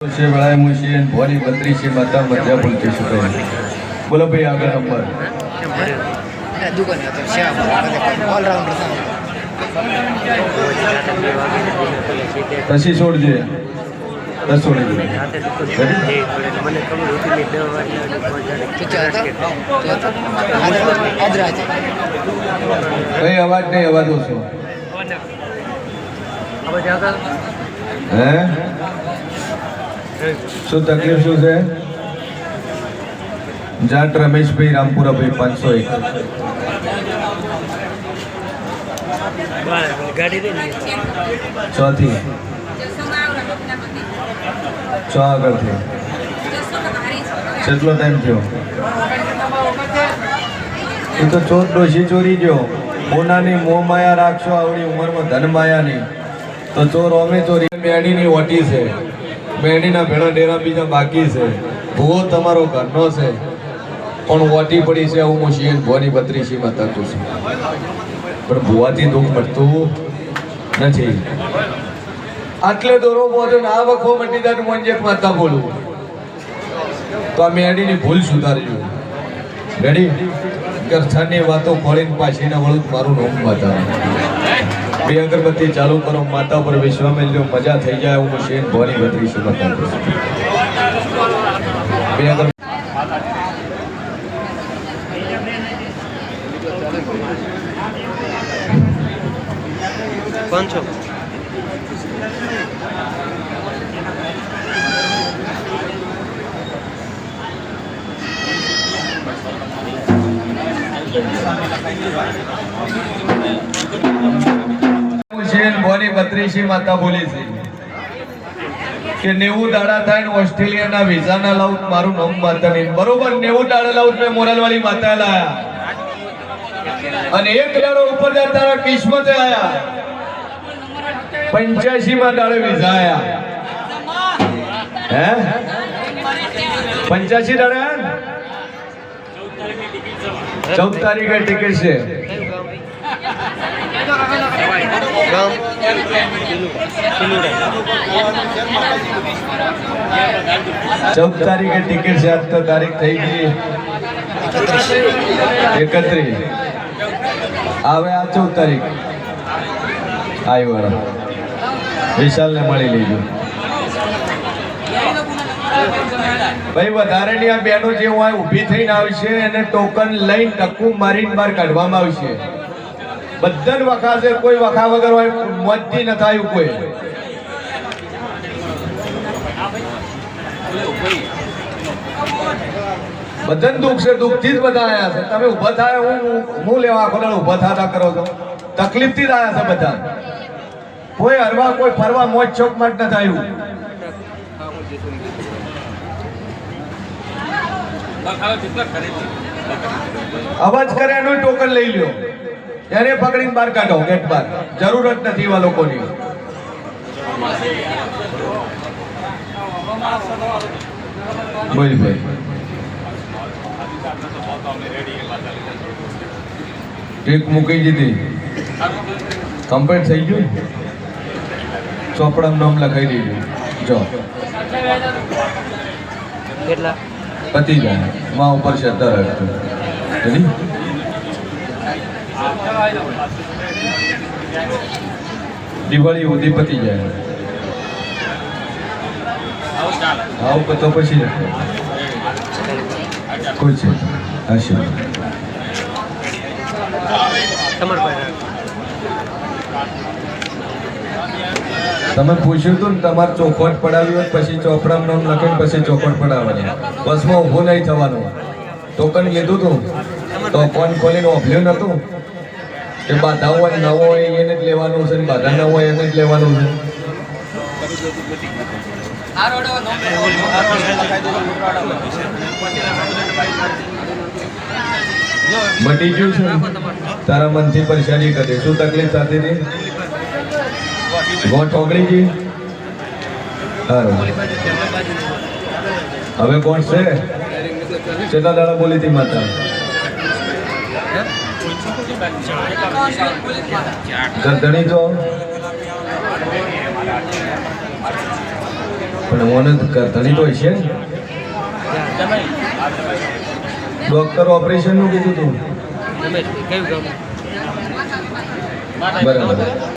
છે વળાય મુશી ભોની બત્રી છે માતા મધ્યા બોલતી સુકાઈ બોલો ભાઈ આગળ નંબર દુકાન હતો શ્યામ ઓલરાઉન્ડર પછી છોડજે દસ છોડી દે આદરા છે કઈ અવાજ નહીં અવાજ ઓછો હે શું તકલીફ શું છે? જાટ રમેશભાઈ રામપુરા ભાઈ પાંચસો એક. ચોથી. છ આગળથી. કેટલો ટાઈમ થયો? એ તો ચોર ડોશી ચોરી ગયો. મોનાની મોહ માયા રાખશો, આવડી ઉંમરમાં ધન માયાની. તો ચોર ઓમે ચોરી. મેડીની ઓટી છે. મેડીના ભેળા ડેરા બીજા બાકી છે. ભૂવો તમારો ઘરનો છે. પણ ઓટી પડી છે, હું શિયન ભુવાની બત્રીસીમાં તકું છું. પણ ભુવાથી દુઃખ મળતું નથી. આટલે દોરો બોધો આ વખો મટી દાન મોંજે માતા બોલું. તો આ મેડીની ભૂલ સુધારજો. રેડી ગરથાની વાતો ખોળીને પાછીને વળું મારું નોમ માતા. બે અગરબત્તી ચાલુ કરો, માતા પર વિશ્વા જો મજા થઈ જાય, હું શેન ભવાની બત્રી છું માતા બે પાંચસો શેન ભવાની બત્રીસી માતા લાયા. અને એક વિઝા આયા. હે? પંચ્યાસી દાડે? ચૌદ તારીખે ટિકિટ છે. ચૌદ તારીખે ટિકિટ છે. આજ તો તારીખ થઈ ગઈ. એકત્રીસ. આવે આ ચૌદ તારીખ. આવ્યો વિશાલને મળી લેજો. ભાઈ વધારેની આ બહેનો જે હું ઊભી થઈને આવશે એને ટોકન લઈને ટકું મારીને બહાર કાઢવામાં આવશે બધા વખાશે, કોઈ વખા વગર હોય મોજથી ન થાય કોઈ. બધાને દુઃખ છે, દુઃખથી જ બધા આયા છે. તમે ઊભા થાય, હું હું લેવા આખો દાડો ઊભા થતા કરો છો. તકલીફથી જ આયા છે બધા કોઈ હરવા, કોઈ ફરવા મોજ ચોક માટે નથી આવ્યું અવાજ કરે એનું ટોકન લઈ લ્યો. એને પકડીને બહાર કાઢો ગેટ બહાર. જરૂરત નથી એવા લોકોની. ટેક મૂકી દીધી. કમ્પ્લેટ થઈ ગયું ચોપડામાં નામ લખાઈ દીધું. જો. કેટલા? પતી જાય માં ઉપર રાખજો દિવાળી સુધી પતી જાય આવું તો પછી કોઈ છે? આશીર્વાદ. તમારે તમે પૂછ્યું હતું ને તમારે ચોખવટ પડાવી હોય પછી ચોપડા નામ લખે પછી ચોખવટ પડાવવાની. બસમાં ઊભું નહીં થવાનું. ટોકન લીધું હતું તો ફોન ખોલીને ઓફલ્યું નહોતું. કે બાધા હોય ન હોય, એને જ લેવાનું છે બાધા ન હોય, એને જ લેવાનું છે. મટી ગયું છે તારા મનથી પરેશાની કરે શું તકલીફ સાથે હતી? ઓગળી ગઈ હવે કોણ છે? કેટલા દાડા બોલી હતી માતા? ગરદણી તો? પણ મને ધણી તો છે ડોક્ટર ઓપરેશન ઓપરેશનનું કીધું તું. બરાબર.